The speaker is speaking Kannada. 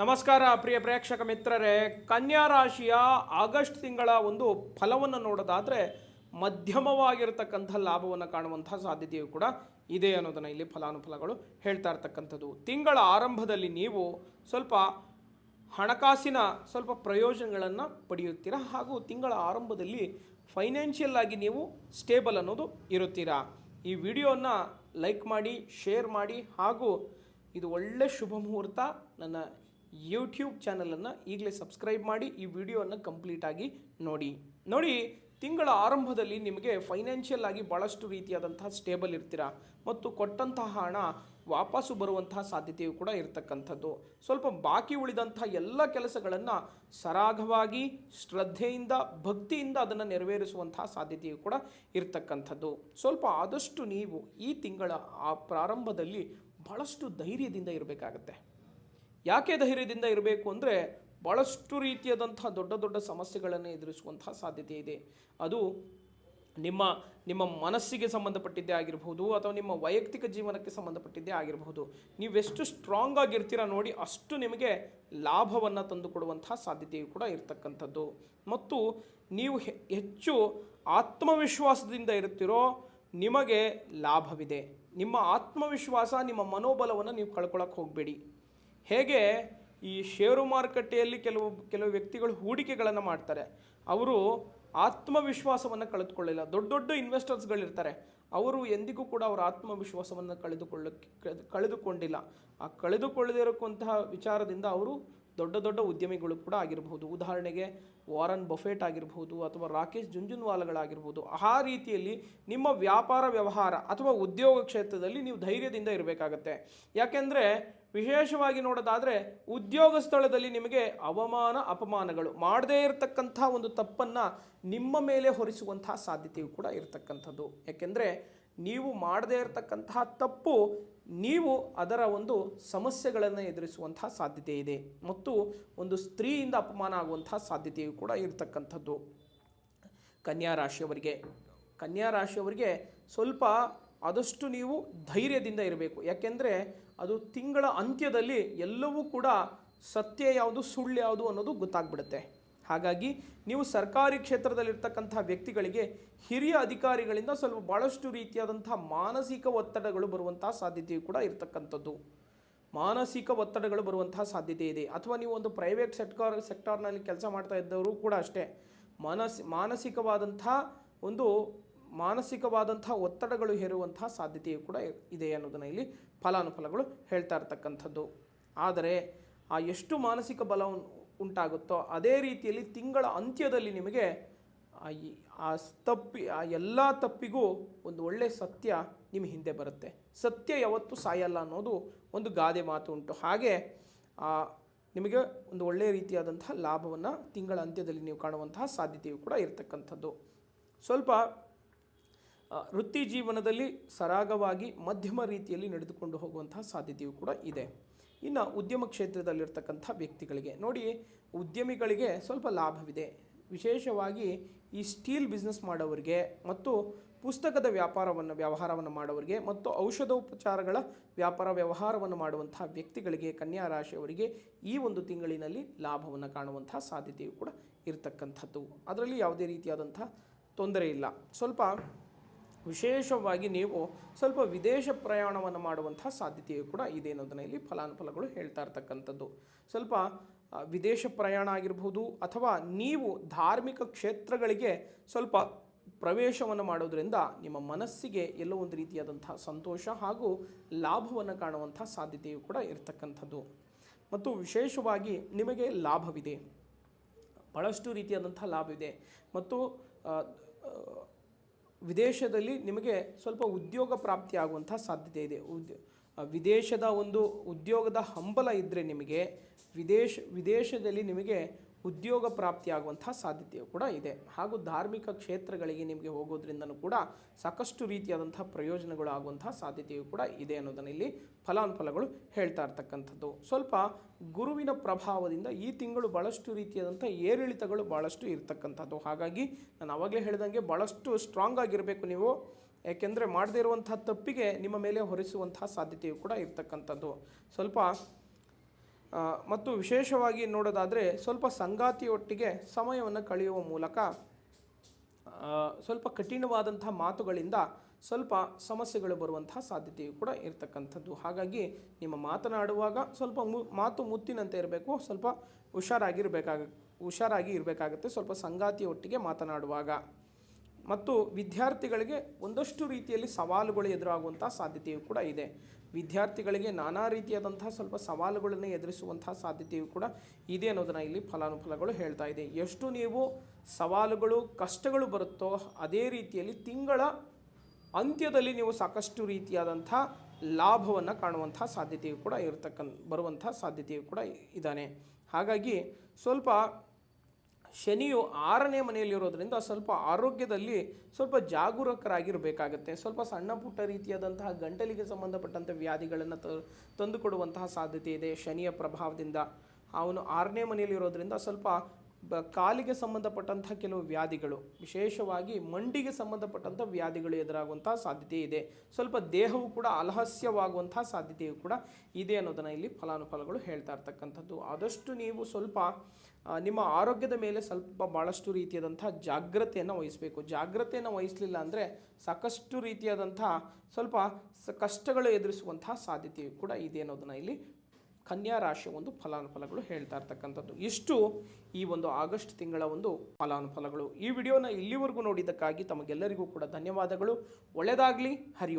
ನಮಸ್ಕಾರ, ಪ್ರಿಯ ಪ್ರೇಕ್ಷಕ ಮಿತ್ರರೇ. ಕನ್ಯಾ ರಾಶಿಯ ಆಗಸ್ಟ್ ತಿಂಗಳ ಒಂದು ಫಲವನ್ನು ನೋಡೋದಾದರೆ ಮಧ್ಯಮವಾಗಿರತಕ್ಕಂಥ ಲಾಭವನ್ನು ಕಾಣುವಂಥ ಸಾಧ್ಯತೆಯು ಕೂಡ ಇದೆ ಅನ್ನೋದನ್ನು ಇಲ್ಲಿ ಫಲಾನುಫಲಗಳು ಹೇಳ್ತಾ ಇರ್ತಕ್ಕಂಥದ್ದು. ತಿಂಗಳ ಆರಂಭದಲ್ಲಿ ನೀವು ಸ್ವಲ್ಪ ಹಣಕಾಸಿನ ಸ್ವಲ್ಪ ಪ್ರಯೋಜನಗಳನ್ನು ಪಡೆಯುತ್ತೀರ ಹಾಗೂ ತಿಂಗಳ ಆರಂಭದಲ್ಲಿ ಫೈನಾನ್ಷಿಯಲ್ ಆಗಿ ನೀವು ಸ್ಟೇಬಲ್ ಅನ್ನೋದು ಇರುತ್ತೀರಾ? ಈ ವಿಡಿಯೋನ ಲೈಕ್ ಮಾಡಿ, ಶೇರ್ ಮಾಡಿ ಹಾಗೂ ಇದು ಒಳ್ಳೆ ಶುಭ ಮುಹೂರ್ತ ನನ್ನ ಯೂಟ್ಯೂಬ್ ಚಾನಲನ್ನು ಈಗಲೇ ಸಬ್ಸ್ಕ್ರೈಬ್ ಮಾಡಿ ಈ ವಿಡಿಯೋವನ್ನು ಕಂಪ್ಲೀಟಾಗಿ ನೋಡಿ. ನೋಡಿ, ತಿಂಗಳ ಆರಂಭದಲ್ಲಿ ನಿಮಗೆ ಫೈನಾನ್ಷಿಯಲ್ ಆಗಿ ಭಾಳಷ್ಟು ರೀತಿಯಾದಂತಹ ಸ್ಟೇಬಲ್ ಇರ್ತೀರ? ಮತ್ತು ಕೊಟ್ಟಂತಹ ಹಣ ವಾಪಸ್ಸು ಬರುವಂತಹ ಸಾಧ್ಯತೆಯು ಕೂಡ ಇರತಕ್ಕಂಥದ್ದು. ಸ್ವಲ್ಪ ಬಾಕಿ ಉಳಿದಂಥ ಎಲ್ಲ ಕೆಲಸಗಳನ್ನು ಸರಾಗವಾಗಿ, ಶ್ರದ್ಧೆಯಿಂದ, ಭಕ್ತಿಯಿಂದ ಅದನ್ನು ನೆರವೇರಿಸುವಂತಹ ಸಾಧ್ಯತೆಯು ಕೂಡ ಇರತಕ್ಕಂಥದ್ದು. ಸ್ವಲ್ಪ ಆದಷ್ಟು ನೀವು ಈ ತಿಂಗಳ ಆ ಪ್ರಾರಂಭದಲ್ಲಿ ಭಾಳಷ್ಟು ಧೈರ್ಯದಿಂದ ಇರಬೇಕಾಗತ್ತೆ. ಯಾಕೆ ಧೈರ್ಯದಿಂದ ಇರಬೇಕು ಅಂದರೆ ಭಾಳಷ್ಟು ರೀತಿಯಾದಂಥ ದೊಡ್ಡ ದೊಡ್ಡ ಸಮಸ್ಯೆಗಳನ್ನು ಎದುರಿಸುವಂತಹ ಸಾಧ್ಯತೆ ಇದೆ. ಅದು ನಿಮ್ಮ ನಿಮ್ಮ ಮನಸ್ಸಿಗೆ ಸಂಬಂಧಪಟ್ಟಿದ್ದೇ ಆಗಿರಬಹುದು ಅಥವಾ ನಿಮ್ಮ ವೈಯಕ್ತಿಕ ಜೀವನಕ್ಕೆ ಸಂಬಂಧಪಟ್ಟಿದ್ದೇ ಆಗಿರಬಹುದು. ನೀವೆಷ್ಟು ಸ್ಟ್ರಾಂಗ್ ಆಗಿರ್ತೀರ ನೋಡಿ ಅಷ್ಟು ನಿಮಗೆ ಲಾಭವನ್ನು ತಂದುಕೊಡುವಂತಹ ಸಾಧ್ಯತೆಯು ಕೂಡ ಇರತಕ್ಕಂಥದ್ದು. ಮತ್ತು ನೀವು ಹೆಚ್ಚು ಆತ್ಮವಿಶ್ವಾಸದಿಂದ ಇರುತ್ತೀರೋ ನಿಮಗೆ ಲಾಭವಿದೆ. ನಿಮ್ಮ ಆತ್ಮವಿಶ್ವಾಸ, ನಿಮ್ಮ ಮನೋಬಲವನ್ನು ನೀವು ಕಳ್ಕೊಳ್ಳೋಕೆ ಹೋಗಬೇಡಿ. ಹೇಗೆ ಈ ಷೇರು ಮಾರುಕಟ್ಟೆಯಲ್ಲಿ ಕೆಲವು ಕೆಲವು ವ್ಯಕ್ತಿಗಳು ಹೂಡಿಕೆಗಳನ್ನು ಮಾಡ್ತಾರೆ. ಅವರು ಆತ್ಮವಿಶ್ವಾಸವನ್ನು ಕಳೆದುಕೊಳ್ಳಿಲ್ಲ ದೊಡ್ಡ ದೊಡ್ಡ ಇನ್ವೆಸ್ಟರ್ಸ್ಗಳಿರ್ತಾರೆ. ಅವರು ಎಂದಿಗೂ ಕೂಡ ಅವರ ಆತ್ಮವಿಶ್ವಾಸವನ್ನು ಕಳೆದುಕೊಳ್ಳಕ್ಕೆ ಕಳೆದುಕೊಂಡಿಲ್ಲ. ಆ ಕಳೆದುಕೊಳ್ಳದಿರಕ್ಕಂತಹ ವಿಚಾರದಿಂದ ಅವರು ದೊಡ್ಡ ದೊಡ್ಡ ಉದ್ಯಮಿಗಳು ಕೂಡ ಆಗಿರಬಹುದು. ಉದಾಹರಣೆಗೆ ವಾರನ್ ಬಫೆಟ್ ಆಗಿರಬಹುದು ಅಥವಾ ರಾಕೇಶ್ ಜುಂಜುನ್ವಾಲಗಳಾಗಿರ್ಬೋದು ಆ ರೀತಿಯಲ್ಲಿ ನಿಮ್ಮ ವ್ಯಾಪಾರ ವ್ಯವಹಾರ ಅಥವಾ ಉದ್ಯೋಗ ಕ್ಷೇತ್ರದಲ್ಲಿ ನೀವು ಧೈರ್ಯದಿಂದ ಇರಬೇಕಾಗತ್ತೆ. ಯಾಕೆಂದರೆ ವಿಶೇಷವಾಗಿ ನೋಡೋದಾದರೆ ಉದ್ಯೋಗ ಸ್ಥಳದಲ್ಲಿ ನಿಮಗೆ ಅವಮಾನ, ಅಪಮಾನಗಳು ಮಾಡದೇ ಇರತಕ್ಕಂಥ ಒಂದು ತಪ್ಪನ್ನು ನಿಮ್ಮ ಮೇಲೆ ಹೊರಿಸುವಂತಹ ಸಾಧ್ಯತೆಯು ಕೂಡ ಇರತಕ್ಕಂಥದ್ದು. ಯಾಕೆಂದರೆ ನೀವು ಮಾಡದೇ ಇರತಕ್ಕಂತಹ ತಪ್ಪು ನೀವು ಅದರ ಒಂದು ಸಮಸ್ಯೆಗಳನ್ನು ಎದುರಿಸುವಂತಹ ಸಾಧ್ಯತೆ ಇದೆ. ಮತ್ತು ಒಂದು ಸ್ತ್ರೀಯಿಂದ ಅಪಮಾನ ಆಗುವಂತಹ ಸಾಧ್ಯತೆಯು ಕೂಡ ಇರತಕ್ಕಂಥದ್ದು. ಕನ್ಯಾ ರಾಶಿಯವರಿಗೆ ಕನ್ಯಾ ರಾಶಿಯವರಿಗೆ ಸ್ವಲ್ಪ ಆದಷ್ಟು ನೀವು ಧೈರ್ಯದಿಂದ ಇರಬೇಕು. ಯಾಕೆಂದರೆ ಅದು ತಿಂಗಳ ಅಂತ್ಯದಲ್ಲಿ ಎಲ್ಲವೂ ಕೂಡ ಸತ್ಯ ಯಾವುದು, ಸುಳ್ಳು ಯಾವುದು ಅನ್ನೋದು ಗೊತ್ತಾಗ್ಬಿಡುತ್ತೆ. ಹಾಗಾಗಿ ನೀವು ಸರ್ಕಾರಿ ಕ್ಷೇತ್ರದಲ್ಲಿರ್ತಕ್ಕಂಥ ವ್ಯಕ್ತಿಗಳಿಗೆ ಹಿರಿಯ ಅಧಿಕಾರಿಗಳಿಂದ ಸ್ವಲ್ಪ ಭಾಳಷ್ಟು ರೀತಿಯಾದಂಥ ಮಾನಸಿಕ ಒತ್ತಡಗಳು ಬರುವಂತಹ ಸಾಧ್ಯತೆಯು ಕೂಡ ಇರತಕ್ಕಂಥದ್ದು. ಮಾನಸಿಕ ಒತ್ತಡಗಳು ಬರುವಂತಹ ಸಾಧ್ಯತೆ ಇದೆ. ಅಥವಾ ನೀವು ಒಂದು ಪ್ರೈವೇಟ್ ಸೆಕ್ಟಾರ್ ಸೆಕ್ಟಾರ್ನಲ್ಲಿ ಕೆಲಸ ಮಾಡ್ತಾ ಇದ್ದವರು ಕೂಡ ಅಷ್ಟೇ. ಮಾನಸ್ ಮಾನಸಿಕವಾದಂಥ ಒಂದು ಮಾನಸಿಕವಾದಂಥ ಒತ್ತಡಗಳು ಹೇರುವಂತಹ ಸಾಧ್ಯತೆಯು ಕೂಡ ಇದೆ ಅನ್ನೋದನ್ನು ಇಲ್ಲಿ ಫಲಾನುಫಲಗಳು ಹೇಳ್ತಾ ಇರ್ತಕ್ಕಂಥದ್ದು. ಆದರೆ ಆ ಎಷ್ಟು ಮಾನಸಿಕ ಬಲ ಉಂಟಾಗುತ್ತೋ ಅದೇ ರೀತಿಯಲ್ಲಿ ತಿಂಗಳ ಅಂತ್ಯದಲ್ಲಿ ನಿಮಗೆ ಆ ತಪ್ಪಿ ಆ ಎಲ್ಲ ತಪ್ಪಿಗೂ ಒಂದು ಒಳ್ಳೆಯ ಸತ್ಯ ನಿಮ್ಮ ಹಿಂದೆ ಬರುತ್ತೆ. ಸತ್ಯ ಯಾವತ್ತೂ ಸಾಯಲ್ಲ ಅನ್ನೋದು ಒಂದು ಗಾದೆ ಮಾತು ಉಂಟು. ಹಾಗೆ ಆ, ನಿಮಗೆ ಒಂದು ಒಳ್ಳೆಯ ರೀತಿಯಾದಂತಹ ಲಾಭವನ್ನು ತಿಂಗಳ ಅಂತ್ಯದಲ್ಲಿ ನೀವು ಕಾಣುವಂತಹ ಸಾಧ್ಯತೆಯು ಕೂಡ ಇರತಕ್ಕಂಥದ್ದು. ಸ್ವಲ್ಪ ವೃತ್ತಿ ಜೀವನದಲ್ಲಿ ಸರಾಗವಾಗಿ ಮಧ್ಯಮ ರೀತಿಯಲ್ಲಿ ನಡೆದುಕೊಂಡು ಹೋಗುವಂತಹ ಸಾಧ್ಯತೆಯು ಕೂಡ ಇದೆ. ಇನ್ನು ಉದ್ಯಮ ಕ್ಷೇತ್ರದಲ್ಲಿರ್ತಕ್ಕಂಥ ವ್ಯಕ್ತಿಗಳಿಗೆ ನೋಡಿ, ಉದ್ಯಮಿಗಳಿಗೆ ಸ್ವಲ್ಪ ಲಾಭವಿದೆ. ವಿಶೇಷವಾಗಿ ಈ ಸ್ಟೀಲ್ ಬಿಸ್ನೆಸ್ ಮಾಡೋರಿಗೆ ಮತ್ತು ಪುಸ್ತಕದ ವ್ಯಾಪಾರವನ್ನು, ವ್ಯವಹಾರವನ್ನು ಮಾಡೋರಿಗೆ ಮತ್ತು ಔಷಧೋಪಚಾರಗಳ ವ್ಯಾಪಾರ, ವ್ಯವಹಾರವನ್ನು ಮಾಡುವಂತಹ ವ್ಯಕ್ತಿಗಳಿಗೆ ಕನ್ಯಾ ರಾಶಿಯವರಿಗೆ ಈ ಒಂದು ತಿಂಗಳಿನಲ್ಲಿ ಲಾಭವನ್ನು ಕಾಣುವಂತಹ ಸಾಧ್ಯತೆಯು ಕೂಡ ಇರತಕ್ಕಂಥದ್ದು. ಅದರಲ್ಲಿ ಯಾವುದೇ ರೀತಿಯಾದಂಥ ತೊಂದರೆ ಇಲ್ಲ. ಸ್ವಲ್ಪ ವಿಶೇಷವಾಗಿ ನೀವು ಸ್ವಲ್ಪ ವಿದೇಶ ಪ್ರಯಾಣವನ್ನು ಮಾಡುವಂತಹ ಸಾಧ್ಯತೆಯು ಕೂಡ ಇದೆ ಅನ್ನೋದನ್ನು ಇಲ್ಲಿ ಫಲಾನುಫಲಗಳು ಹೇಳ್ತಾ ಇರ್ತಕ್ಕಂಥದ್ದು. ಸ್ವಲ್ಪ ವಿದೇಶ ಪ್ರಯಾಣ ಆಗಿರ್ಬೋದು ಅಥವಾ ನೀವು ಧಾರ್ಮಿಕ ಕ್ಷೇತ್ರಗಳಿಗೆ ಸ್ವಲ್ಪ ಪ್ರವೇಶವನ್ನು ಮಾಡೋದರಿಂದ ನಿಮ್ಮ ಮನಸ್ಸಿಗೆ ಎಲ್ಲೋ ಒಂದು ರೀತಿಯಾದಂತಹ ಸಂತೋಷ ಹಾಗೂ ಲಾಭವನ್ನು ಕಾಣುವಂಥ ಸಾಧ್ಯತೆಯು ಕೂಡ ಇರತಕ್ಕಂಥದ್ದು. ಮತ್ತು ವಿಶೇಷವಾಗಿ ನಿಮಗೆ ಲಾಭವಿದೆ. ಬಹಳಷ್ಟು ರೀತಿಯಾದಂಥ ಲಾಭವಿದೆ. ಮತ್ತು ವಿದೇಶದಲ್ಲಿ ನಿಮಗೆ ಸ್ವಲ್ಪ ಉದ್ಯೋಗ ಪ್ರಾಪ್ತಿಯಾಗುವಂಥ ಸಾಧ್ಯತೆ ಇದೆ. ಉದ್ಯ ವಿದೇಶದ ಒಂದು ಉದ್ಯೋಗದ ಹಂಬಲ ಇದ್ದರೆ ನಿಮಗೆ, ವಿದೇಶ, ವಿದೇಶದಲ್ಲಿ ನಿಮಗೆ ಉದ್ಯೋಗ ಪ್ರಾಪ್ತಿಯಾಗುವಂಥ ಸಾಧ್ಯತೆಯು ಕೂಡ ಇದೆ. ಹಾಗೂ ಧಾರ್ಮಿಕ ಕ್ಷೇತ್ರಗಳಿಗೆ ನಿಮಗೆ ಹೋಗೋದ್ರಿಂದನೂ ಕೂಡ ಸಾಕಷ್ಟು ರೀತಿಯಾದಂಥ ಪ್ರಯೋಜನಗಳು ಆಗುವಂಥ ಸಾಧ್ಯತೆಯು ಕೂಡ ಇದೆ ಅನ್ನೋದನ್ನು ಇಲ್ಲಿ ಫಲಾನುಫಲಗಳು ಹೇಳ್ತಾ ಇರ್ತಕ್ಕಂಥದ್ದು. ಸ್ವಲ್ಪ ಗುರುವಿನ ಪ್ರಭಾವದಿಂದ ಈ ತಿಂಗಳು ಭಾಳಷ್ಟು ರೀತಿಯಾದಂಥ ಏರಿಳಿತಗಳು ಭಾಳಷ್ಟು ಇರ್ತಕ್ಕಂಥದ್ದು. ಹಾಗಾಗಿ ನಾನು ಆವಾಗಲೇ ಹೇಳಿದಂಗೆ ಭಾಳಷ್ಟು ಸ್ಟ್ರಾಂಗ್ ಆಗಿರಬೇಕು ನೀವು. ಯಾಕೆಂದರೆ ಮಾಡದೇ ಇರುವಂಥ ತಪ್ಪಿಗೆ ನಿಮ್ಮ ಮೇಲೆ ಹೊರಿಸುವಂತಹ ಸಾಧ್ಯತೆಯು ಕೂಡ ಇರ್ತಕ್ಕಂಥದ್ದು. ಸ್ವಲ್ಪ ಮತ್ತು ವಿಶೇಷವಾಗಿ ನೋಡೋದಾದರೆ ಸ್ವಲ್ಪ ಸಂಗಾತಿಯೊಟ್ಟಿಗೆ ಸಮಯವನ್ನು ಕಳೆಯುವ ಮೂಲಕ ಸ್ವಲ್ಪ ಕಠಿಣವಾದಂಥ ಮಾತುಗಳಿಂದ ಸ್ವಲ್ಪ ಸಮಸ್ಯೆಗಳು ಬರುವಂತಹ ಸಾಧ್ಯತೆಯು ಕೂಡ ಇರತಕ್ಕಂಥದ್ದು. ಹಾಗಾಗಿ ನಿಮ್ಮ ಮಾತನಾಡುವಾಗ ಸ್ವಲ್ಪ ಮು, ಮಾತು ಮುತ್ತಿನಂತೆ ಇರಬೇಕು, ಸ್ವಲ್ಪ ಹುಷಾರಾಗಿರಬೇಕಾಗ, ಹುಷಾರಾಗಿ ಇರಬೇಕಾಗುತ್ತೆ ಸ್ವಲ್ಪ ಸಂಗಾತಿಯೊಟ್ಟಿಗೆ ಮಾತನಾಡುವಾಗ. ಮತ್ತು ವಿದ್ಯಾರ್ಥಿಗಳಿಗೆ ಒಂದಷ್ಟು ರೀತಿಯಲ್ಲಿ ಸವಾಲುಗಳು ಎದುರಾಗುವಂಥ ಸಾಧ್ಯತೆಯು ಕೂಡ ಇದೆ. ವಿದ್ಯಾರ್ಥಿಗಳಿಗೆ ನಾನಾ ರೀತಿಯಾದಂತಹ ಸ್ವಲ್ಪ ಸವಾಲುಗಳನ್ನು ಎದುರಿಸುವಂತಹ ಸಾಧ್ಯತೆಯು ಕೂಡ ಇದೆ ಅನ್ನೋದನ್ನು ಇಲ್ಲಿ ಫಲಾನುಫಲಗಳು ಹೇಳ್ತಾ ಇದೆ. ಎಷ್ಟು ನೀವು ಸವಾಲುಗಳು, ಕಷ್ಟಗಳು ಬರುತ್ತೋ ಅದೇ ರೀತಿಯಲ್ಲಿ ತಿಂಗಳ ಅಂತ್ಯದಲ್ಲಿ ನೀವು ಸಾಕಷ್ಟು ರೀತಿಯಾದಂಥ ಲಾಭವನ್ನು ಕಾಣುವಂಥ ಸಾಧ್ಯತೆಯು ಕೂಡ ಇರತಕ್ಕಂಥ ಬರುವಂಥ ಸಾಧ್ಯತೆಯು ಕೂಡ ಇದ್ದಾನೆ. ಹಾಗಾಗಿ ಸ್ವಲ್ಪ ಶನಿಯು ಆರನೇ ಮನೆಯಲ್ಲಿರೋದ್ರಿಂದ ಸ್ವಲ್ಪ ಆರೋಗ್ಯದಲ್ಲಿ ಸ್ವಲ್ಪ ಜಾಗರೂಕರಾಗಿರಬೇಕಾಗತ್ತೆ. ಸ್ವಲ್ಪ ಸಣ್ಣ ಪುಟ್ಟ ರೀತಿಯಾದಂತಹ ಗಂಟಲಿಗೆ ಸಂಬಂಧಪಟ್ಟಂಥ ವ್ಯಾಧಿಗಳನ್ನು ತಂದುಕೊಡುವಂತಹ ಸಾಧ್ಯತೆ ಇದೆ ಶನಿಯ ಪ್ರಭಾವದಿಂದ. ಅವನು ಆರನೇ ಮನೆಯಲ್ಲಿರೋದ್ರಿಂದ ಸ್ವಲ್ಪ ಬ, ಕಾಲಿಗೆ ಸಂಬಂಧಪಟ್ಟಂಥ ಕೆಲವು ವ್ಯಾಧಿಗಳು, ವಿಶೇಷವಾಗಿ ಮಂಡಿಗೆ ಸಂಬಂಧಪಟ್ಟಂಥ ವ್ಯಾಧಿಗಳು ಎದುರಾಗುವಂಥ ಸಾಧ್ಯತೆ ಇದೆ. ಸ್ವಲ್ಪ ದೇಹವು ಕೂಡ ಅಲಹಸ್ಯವಾಗುವಂಥ ಸಾಧ್ಯತೆಯು ಕೂಡ ಇದೆ ಅನ್ನೋದನ್ನು ಇಲ್ಲಿ ಫಲಾನುಫಲಗಳು ಹೇಳ್ತಾ ಇರ್ತಕ್ಕಂಥದ್ದು. ಆದಷ್ಟು ನೀವು ಸ್ವಲ್ಪ ನಿಮ್ಮ ಆರೋಗ್ಯದ ಮೇಲೆ ಸ್ವಲ್ಪ ಭಾಳಷ್ಟು ರೀತಿಯಾದಂಥ ಜಾಗ್ರತೆಯನ್ನು ವಹಿಸಬೇಕು. ಜಾಗ್ರತೆಯನ್ನು ವಹಿಸಲಿಲ್ಲ ಅಂದರೆ ಸಾಕಷ್ಟು ರೀತಿಯಾದಂಥ ಸ್ವಲ್ಪ ಕಷ್ಟಗಳು ಎದುರಿಸುವಂತಹ ಸಾಧ್ಯತೆಯು ಕೂಡ ಇದೆ ಅನ್ನೋದನ್ನು ಇಲ್ಲಿ ಕನ್ಯಾ ರಾಶಿಯ ಒಂದು ಫಲಾನುಫಲಗಳು ಹೇಳ್ತಾ ಇರ್ತಕ್ಕಂಥದ್ದು. ಇಷ್ಟು ಈ ಒಂದು ಆಗಸ್ಟ್ ತಿಂಗಳ ಒಂದು ಫಲಾನುಫಲಗಳು. ಈ ವಿಡಿಯೋನ ಇಲ್ಲಿವರೆಗೂ ನೋಡಿದ್ದಕ್ಕಾಗಿ ತಮಗೆಲ್ಲರಿಗೂ ಕೂಡ ಧನ್ಯವಾದಗಳು. ಒಳ್ಳೆಯದಾಗಲಿ ಹರಿ